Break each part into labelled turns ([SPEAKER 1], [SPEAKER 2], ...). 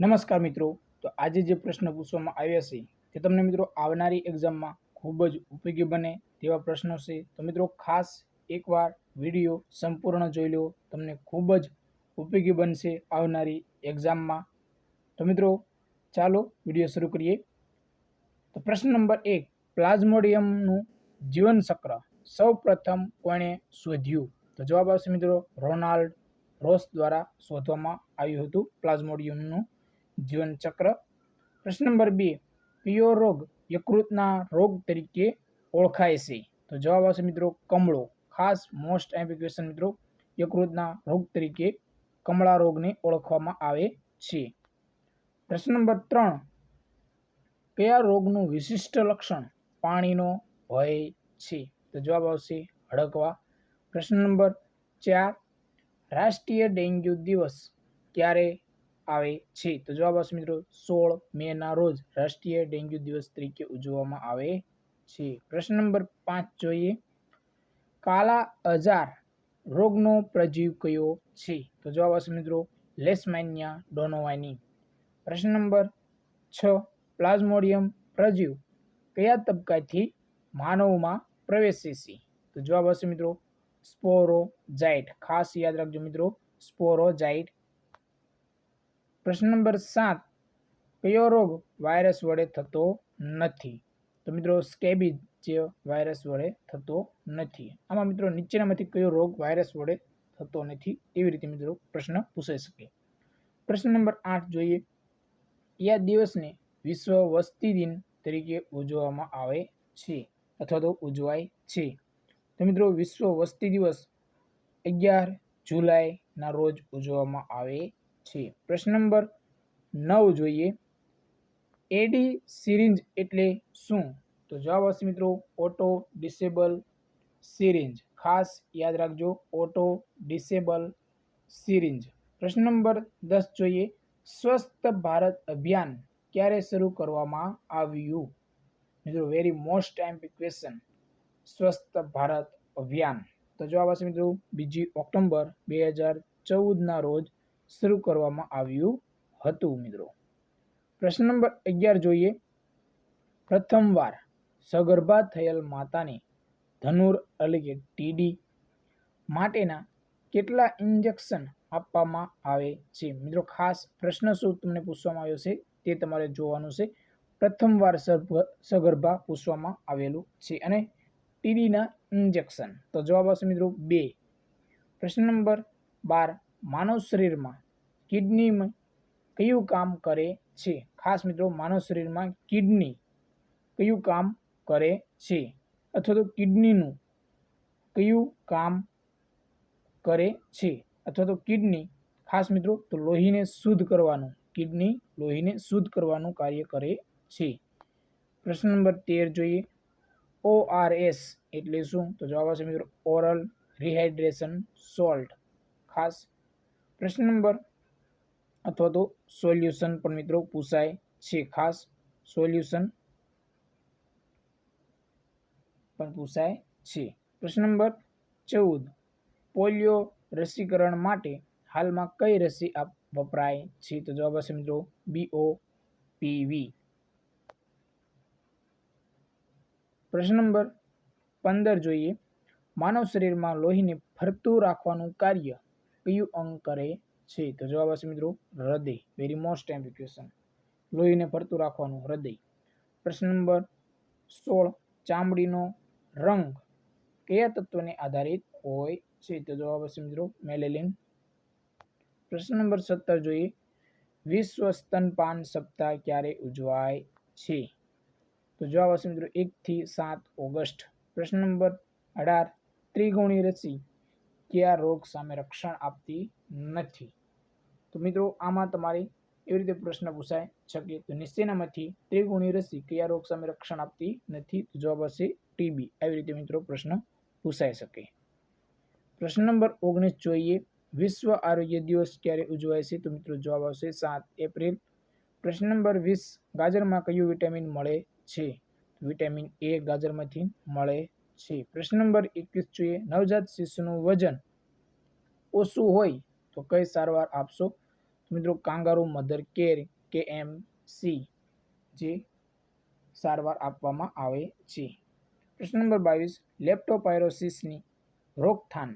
[SPEAKER 1] નમસ્કાર મિત્રો. તો આજે જે પ્રશ્ન પૂછવામાં આવ્યા છે તે તમને મિત્રો આવનારી એક્ઝામમાં ખૂબ જ ઉપયોગી બને તેવા પ્રશ્નો છે. તો મિત્રો ખાસ એકવાર વીડિયો સંપૂર્ણ જોઈ લો, તમને ખૂબ જ ઉપયોગી બનશે આવનારી એક્ઝામમાં તો મિત્રો ચાલો વીડિયો શરૂ કરીએ. તો પ્રશ્ન નંબર એક, પ્લાઝ્મોડિયમનું જીવન ચક્ર સૌ પ્રથમ કોણે શોધ્યું? તો જવાબ આવશે મિત્રો રોનાલ્ડ રોસ દ્વારા શોધવામાં આવ્યું હતું પ્લાઝ્મોડિયમનું જીવન ચક્ર પ્રશ્ન નંબર બે કયો રોગ યકૃતના રોગ તરીકે ઓળખાય છે. તો જવાબ આવશે મિત્રો કમળો. ખાસ મોસ્ટ એમ્પિક્વેશન મિત્રો યકૃતના રોગ તરીકે કમળા રોગને ઓળખવામાં આવે છે. પ્રશ્ન નંબર ત્રણ, કયા રોગનું વિશિષ્ટ લક્ષણ પાણીનો ભય છે? તો જવાબ આવશે હડકવા. પ્રશ્ન નંબર ચાર, રાષ્ટ્રીય ડેન્ગ્યુ દિવસ ક્યારે આવે છે. તો જવાબ આવશે મિત્રો સોળ મેના રોજ રાષ્ટ્રીય ડેન્ગ્યુ દિવસ તરીકે ઉજવવામાં આવે છે. પ્રશ્ન નંબર પાંચ જોઈએ. કાલા અજાર રોગનો પ્રજીવ કયો છે? તો જવાબ આવશે મિત્રો લેસમાન્યા ડોનોવાની. પ્રશ્ન નંબર છ પ્લાઝ્મોડિયમ પ્રજીવ કયા તબક્કાથી માનવમાં પ્રવેશે છે? તો જવાબ આવશે મિત્રો સ્પોરોજાઇટ. ખાસ યાદ રાખજો મિત્રો સ્પોરોજાઇટ પ્રશ્ન નંબર સાત. કયો રોગ વાયરસ વડે થતો નથી? તો મિત્રો સ્કેબીજ જે વાયરસ વડે થતો નથી. આમાં મિત્રો નીચેનામાંથી કયો રોગ વાયરસ વડે થતો નથી? એવી રીતે મિત્રો પ્રશ્ન પૂછાઈ શકે. પ્રશ્ન નંબર આઠ જોઈએ. યા દિવસને વિશ્વ વસ્તી દિન તરીકે ઉજવવામાં આવે છે અથવા તો ઉજવાય છે? તો મિત્રો, વિશ્વ વસ્તી દિવસ અગિયાર જુલાઈના રોજ ઉજવવામાં આવે છે. પ્રશ્ન નંબર નવ જોઈએ. એડી સિરિંજ એટલે શું? તો જવાબ આવશે મિત્રો ઓટો ડિસેબલ સિરિંજ. ખાસ યાદ રાખજો, ઓટો ડિસેબલ સિરિંજ. પ્રશ્ન નંબર દસ જોઈએ. સ્વસ્થ ભારત અભિયાન ક્યારે શરૂ કરવામાં આવ્યું? મિત્રો વેરી મોસ્ટ ટાઈમ ક્વેશ્ચન સ્વસ્થ ભારત અભિયાન. તો જવાબ આવશે મિત્રો બીજી ઓક્ટોબર બે હજાર ચૌદના રોજ શરૂ કરવામાં આવ્યું હતું, મિત્રો. પ્રશ્ન નંબર અગિયાર જોઈએ. પ્રથમવાર સગર્ભા થયેલ માતાને ધનુર એટલે કે ટીડી માટેના કેટલા ઇન્જેક્શન આપવામાં આવે છે? મિત્રો, ખાસ પ્રશ્ન શું તમને પૂછવામાં આવ્યો છે? તે તમારે જોવાનું છે. પ્રથમવાર સગર્ભા પૂછવામાં આવેલું છે અને ટીડીના ઇન્જેક્શન. તો જવાબ આવશે, મિત્રો, બે. પ્રશ્ન નંબર બાર. માનવ શરીરમાં કિડનીમાં કયું કામ કરે છે? ખાસ મિત્રો, માનવ શરીરમાં કિડની કયું કામ કરે છે? અથવા તો કિડનીનું કયું કામ કરે છે? અથવા તો કિડની, ખાસ મિત્રો, તો લોહીને શુદ્ધ કરવાનું, કિડની લોહીને શુદ્ધ કરવાનું કાર્ય કરે છે. પ્રશ્ન નંબર તેર જોઈએ. ઓ આર એસ એટલે શું? તો જવાબ આવશે મિત્રો, ઓરલ રિહાઇડ્રેશન સોલ્ટ. ખાસ પ્રશ્ન નંબર અથવા તો સોલ્યુશન પણ મિત્રો પૂછાય છે. ખાસ સોલ્યુશન પણ પૂછાય છે. પ્રશ્ન નંબર ચૌદ. પોલિયો રસીકરણ માટે હાલમાં કઈ રસી વપરાય છે? તો જવાબ હશે મિત્રો બીઓ પીવી પ્રશ્ન નંબર પંદર જોઈએ. માનવ શરીરમાં લોહીને ફરતું રાખવાનું કાર્ય કયું અંગ કરે છે. તો જવાબ આવશે મિત્રો, હૃદય. વેરી મોસ્ટ ક્વેશ્ચન લોહીને ફરતું રાખવાનું, હૃદય. પ્રશ્ન નંબર સોળ, ચામડીનો રંગ કયા તત્વને આધારિત હોય છે? તો જવાબ આવશે મિત્રો મેલેલિન પ્રશ્ન નંબર સત્તર જોઈએ. વિશ્વ સ્તનપાન સપ્તાહ ક્યારે ઉજવાય છે? તો જવાબ આવશે મિત્રો એકથી સાત ઓગસ્ટ. પ્રશ્ન નંબર અઢાર, ત્રિગુણી રસી. કયા રોગ સામે રક્ષણ આપતી નથી? તો મિત્રો, આમાં તમારે એવી રીતે પ્રશ્ન પૂછાય શકે તો નિશ્ચયનામાંથી ત્રિગુણી રસી કયા રોગ સામે રક્ષણ આપતી નથી? તો જવાબ હશે ટીબી. આવી રીતે મિત્રો પ્રશ્ન પૂછાઈ શકે. પ્રશ્ન નંબર ઓગણીસ જોઈએ. વિશ્વ આરોગ્ય દિવસ ક્યારે ઉજવાય છે? તો મિત્રો જવાબ આવશે સાત એપ્રિલ. પ્રશ્ન નંબર વીસ. ગાજરમાં કયું વિટામિન મળે છે? વિટામિન એ ગાજરમાંથી મળે છે. પ્રશ્ન નંબર એકવીસ જોઈએ. નવજાત શિશુનું વજન ઓછું હોય તો કઈ સારવાર આપશો? મિત્રો, કાંગારૂ, મધર કેર કે એમ સી જે સારવાર આપવામાં આવે છે. પ્રશ્ન નંબર બાવીસ. લેપ્ટોપાયરોસિસની રોકથામ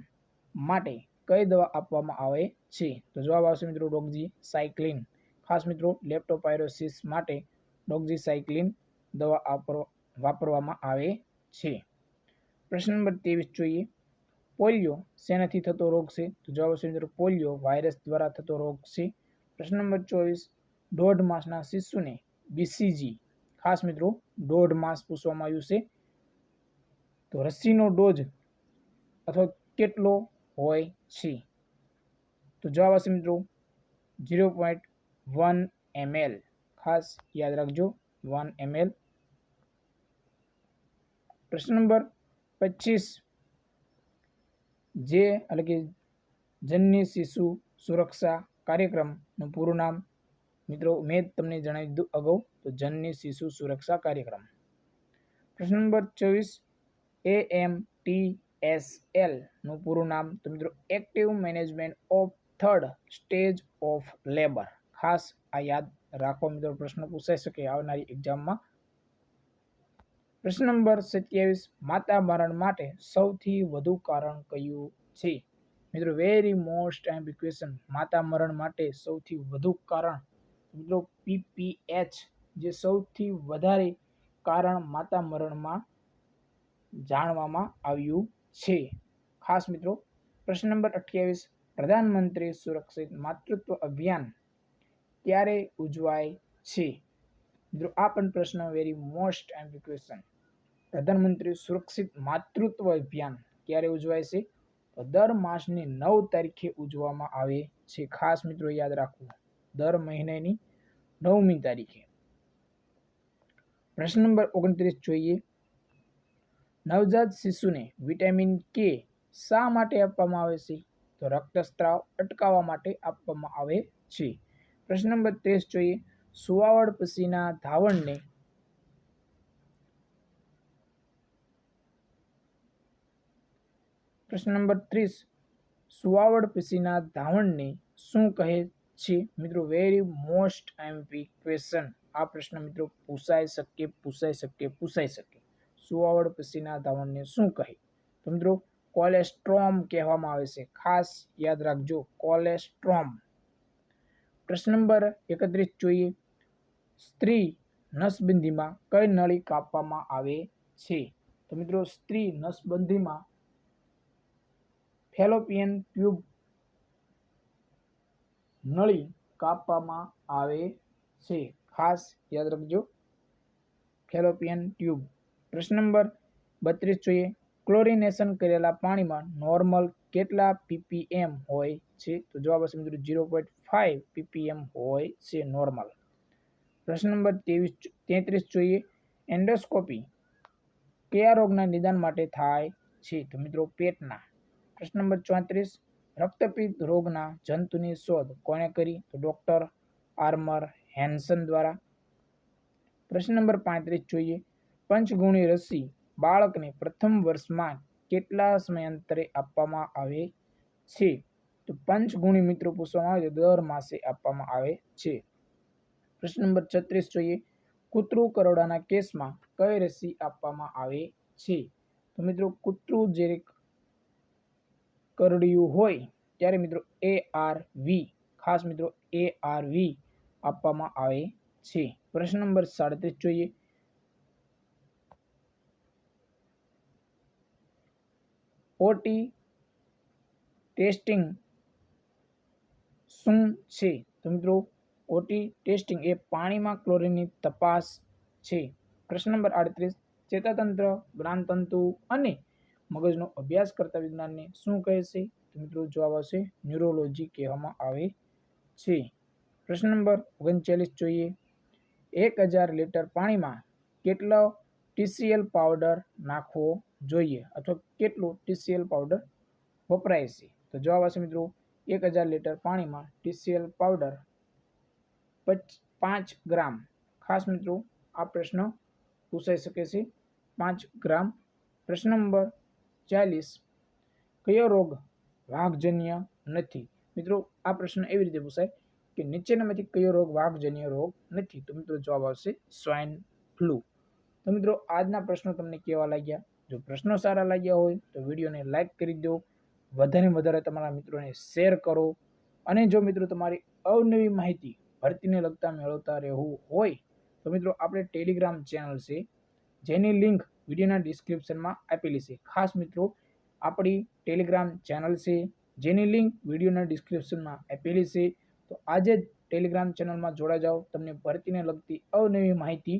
[SPEAKER 1] માટે કઈ દવા આપવામાં આવે છે? તો જવાબ આવશે મિત્રો ડોગજી સાયક્લિન ખાસ મિત્રો, લેપ્ટોપાયરોસિસ માટે ડોગજી સાયક્લિન દવા વાપરવામાં આવે છે. પ્રશ્ન નંબર ત્રેવીસ જોઈએ. પોલિયો શેનાથી થતો રોગ છે? તો જવાબ આવશે મિત્રો, પોલિયો વાયરસ દ્વારા થતો રોગ છે. પ્રશ્ન નંબર ચોવીસ, દોઢ માસના શિશુને બીસીજી ખાસ મિત્રો, દોઢ માસ પૂછવામાં આવ્યું છે. તો રસીનો ડોઝ અથવા કેટલો હોય છે? તો જવાબ આવશે મિત્રો, ઝીરો પોઈન્ટ વન એમએલ ખાસ યાદ રાખજો, વન એમએલ પ્રશ્ન નંબર પચીસ જે એટલે કે જનની શિશુ સુરક્ષા કાર્યક્રમનું પૂરું નામ. મિત્રો, મેં તમને જણાવી દીધું અગાઉ, તો જનની શિશુ સુરક્ષા કાર્યક્રમ. પ્રશ્ન નંબર ચોવીસ એ એમ ટી એસ એલનું પૂરું નામ. તો મિત્રો active management of third stage of labour ખાસ આ યાદ રાખો મિત્રો, પ્રશ્ન પૂછાઈ શકે આવનારી એક્ઝામમાં પ્રશ્ન નંબર સત્યાવીસ, માતા મરણ માટે સૌથી વધુ કારણ કયું છે? મિત્રો વેરી મોસ્ટ ટાઈમ ઇક્વેશન માતા મરણ માટે સૌથી વધુ કારણ. મિત્રો પીપીએચ જે સૌથી વધારે કારણ માતા મરણમાં જાણવામાં આવ્યું છે. ખાસ મિત્રો, પ્રશ્ન નંબર અઠ્યાવીસ, પ્રધાનમંત્રી સુરક્ષિત માતૃત્વ અભિયાન ક્યારે ઉજવાય છે? મિત્રો, આ પણ પ્રશ્ન વેરી મોસ્ટ એમ્પ ક્વેશ્ચન પ્રધાનમંત્રી સુરક્ષિત માતૃત્વ અભિયાન ક્યારે ઉજવાય છે? તો દર માસની નવ તારીખે ઉજવવામાં આવે છે. ખાસ મિત્રો યાદ રાખવું, દર મહિનાની નવમી તારીખે. પ્રશ્ન નંબર ઓગણત્રીસ જોઈએ. નવજાત શિશુને વિટામિન કે શા માટે આપવામાં આવે છે? તો રક્તસ્ત્રાવ અટકાવવા માટે આપવામાં આવે છે. પ્રશ્ન નંબર ત્રીસ જોઈએ. સુવાવડ પછીના ધાવણને પ્રશ્ન નંબર ત્રીસ. સુવાવડ પછીના ધાવણને શું કહે છે? મિત્રો વેરી મોસ્ટ એમપી ક્વેશ્ચન આ પ્રશ્ન મિત્રો પૂછાઈ શકે પૂછાઈ શકે પૂછાઈ શકે. સુવાવડ પછીના ધાવણને શું કહે? તો મિત્રો, કોલેસ્ટ્રોમ કહેવામાં આવે છે. ખાસ યાદ રાખજો, કોલેસ્ટ્રોમ. પ્રશ્ન નંબર એકત્રીસ જોઈએ. સ્ત્રી નસબંધીમાં કઈ નળી કાપવામાં આવે છે? તો મિત્રો, સ્ત્રી નસબંધીમાં ફેલોપિયન ટ્યુબ નળી કાપવામાં આવે છે. ખાસ યાદ રાખજો. Fallopian tube. પ્રશ્ન નંબર બત્રીસ જોઈએ. ક્લોરિનેશન કરેલા પાણીમાં નોર્મલ કેટલા પીપીએમ હોય છે? તો જવાબ હશે મિત્રો ઝીરો પોઈન્ટ ફાઇવ પીપીએમ હોય છે નોર્મલ. પ્રશ્ન નંબર ત્રેવીસ તેત્રીસ જોઈએ. એન્ડોસ્કોપી કયા રોગના નિદાન માટે થાય છે? તો મિત્રો પેટના. પ્રશ્ન નંબર ચોત્રીસ. રક્તપિત રોગના જંતુની શોધ કોણે કરી? તો ડૉક્ટર આર્મર હેન્સન દ્વારા. પ્રશ્ન નંબર પાંત્રીસ જોઈએ. પંચગુણી રસી બાળકને પ્રથમ વર્ષમાં કેટલા સમયાંતરે આપવામાં આવે છે? તો પંચગુણી મિત્રો પૂછવામાં આવે તો દર માસે આપવામાં આવે છે. પ્રશ્ન નંબર છત્રીસ જોઈએ. કૂતરું કરોડાના કેસમાં કઈ રસી આપવામાં આવે છે? તો મિત્રો કૂતરું જે કરડ્યું હોય, ત્યારે મિત્રો એ આર વી ખાસ મિત્રો એ આર વી આપવામાં આવે છે. પ્રશ્ન નંબર સાડત્રીસ જોઈએ. ઓટી ટેસ્ટિંગ શું છે? તો મિત્રો ઓટી ટેસ્ટિંગ એ પાણીમાં ક્લોરીનની તપાસ છે. પ્રશ્ન નંબર આડત્રીસ, ચેતાતંત્ર જ્ઞાનતંતુ અને મગજનો અભ્યાસ કરતા વિજ્ઞાનને શું કહે છે? તો મિત્રો જવાબ આવશે ન્યુરોલોજી કહેવામાં આવે છે. પ્રશ્ન નંબર ઓગણચાલીસ જોઈએ. એક હજાર લીટર પાણીમાં કેટલો ટીસીએલ પાવડર નાખવો જોઈએ અથવા કેટલું ટીસીએલ પાવડર વપરાય છે? તો જવાબ આવશે મિત્રો એક હજાર લીટર પાણીમાં ટીસીએલ પાવડર પાંચ ગ્રામ. ખાસ મિત્રો આ પ્રશ્ન પૂછાઈ શકે છે. પાંચ ગ્રામ. પ્રશ્ન નંબર ચાલીસ. કયો રોગ વાઘજન્ય નથી? મિત્રો, આ પ્રશ્ન એવી રીતે પૂછાય કે નીચેનામાંથી કયો રોગ વાઘજન્ય રોગ નથી? તો મિત્રો જવાબ આવશે સ્વાઇન ફ્લૂ. તો મિત્રો, આજના પ્રશ્નો તમને કેવા લાગ્યા? જો પ્રશ્નો સારા લાગ્યા હોય, તો વિડીયોને લાઇક કરી દો. વધારે વધારે તમારા મિત્રોને શેર કરો. અને જો મિત્રો તમારી અવનવી માહિતી ભરતીને લગતા મેળવતા રહેવું હોય, તો મિત્રો, આપણે ટેલિગ્રામ ચેનલ છે. જેની લિંક વિડીયોના ડિસ્ક્રિપ્શનમાં આપેલી છે. ખાસ મિત્રો, આપણી ટેલિગ્રામ ચેનલ છે, જેની લિંક વિડીયોના ડિસ્ક્રિપ્શનમાં આપેલી છે, તો આજે જ ટેલિગ્રામ ચેનલમાં જોડાઈ જાઓ. તમને ભરતીને લગતી અવનવી માહિતી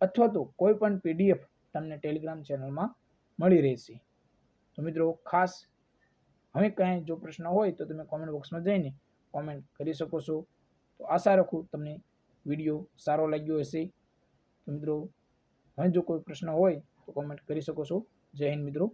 [SPEAKER 1] અથવા તો કોઈ પણ પીડીએફ તમને ટેલિગ્રામ ચેનલમાં મળી રહેશે. તો મિત્રો, ખાસ હવે કાંઈ જો પ્રશ્ન હોય તો તમે કોમેન્ટ બોક્સમાં જઈને કોમેન્ટ કરી શકો છો. તો આશા રાખું તમને વીડિયો સારો લાગ્યો હશે. તો મિત્રો હવે જો કોઈ પ્રશ્ન હોય તો કોમેન્ટ કરી શકો છો. જય હિન્દ મિત્રો.